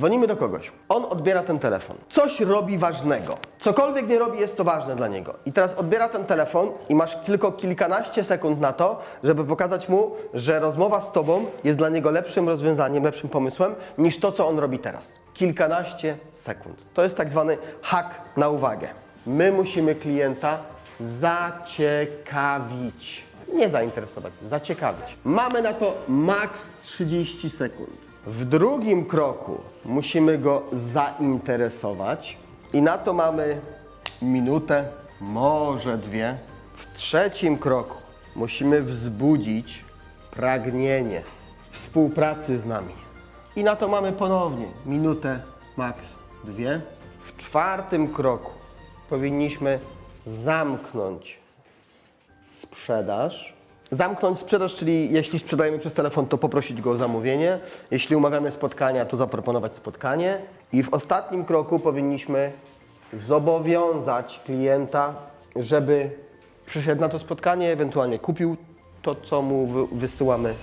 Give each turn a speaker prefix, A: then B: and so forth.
A: Dzwonimy do kogoś. On odbiera ten telefon. Coś robi ważnego. Cokolwiek nie robi, jest to ważne dla niego. I teraz odbiera ten telefon i masz tylko kilkanaście sekund na to, żeby pokazać mu, że rozmowa z tobą jest dla niego lepszym rozwiązaniem, lepszym pomysłem niż to, co on robi teraz. Kilkanaście sekund. To jest tak zwany hak na uwagę. My musimy klienta zaciekawić. Nie zainteresować, zaciekawić. Mamy na to maks 30 sekund. W drugim kroku musimy go zainteresować i na to mamy minutę, może dwie. W trzecim kroku musimy wzbudzić pragnienie współpracy z nami. I na to mamy ponownie minutę, maks dwie. W czwartym kroku powinniśmy zamknąć sprzedaż. Zamknąć sprzedaż, czyli jeśli sprzedajemy przez telefon, to poprosić go o zamówienie. Jeśli umawiamy spotkania, to zaproponować spotkanie. I w ostatnim kroku powinniśmy zobowiązać klienta, żeby przyszedł na to spotkanie, ewentualnie kupił to, co mu wy- wysyłamy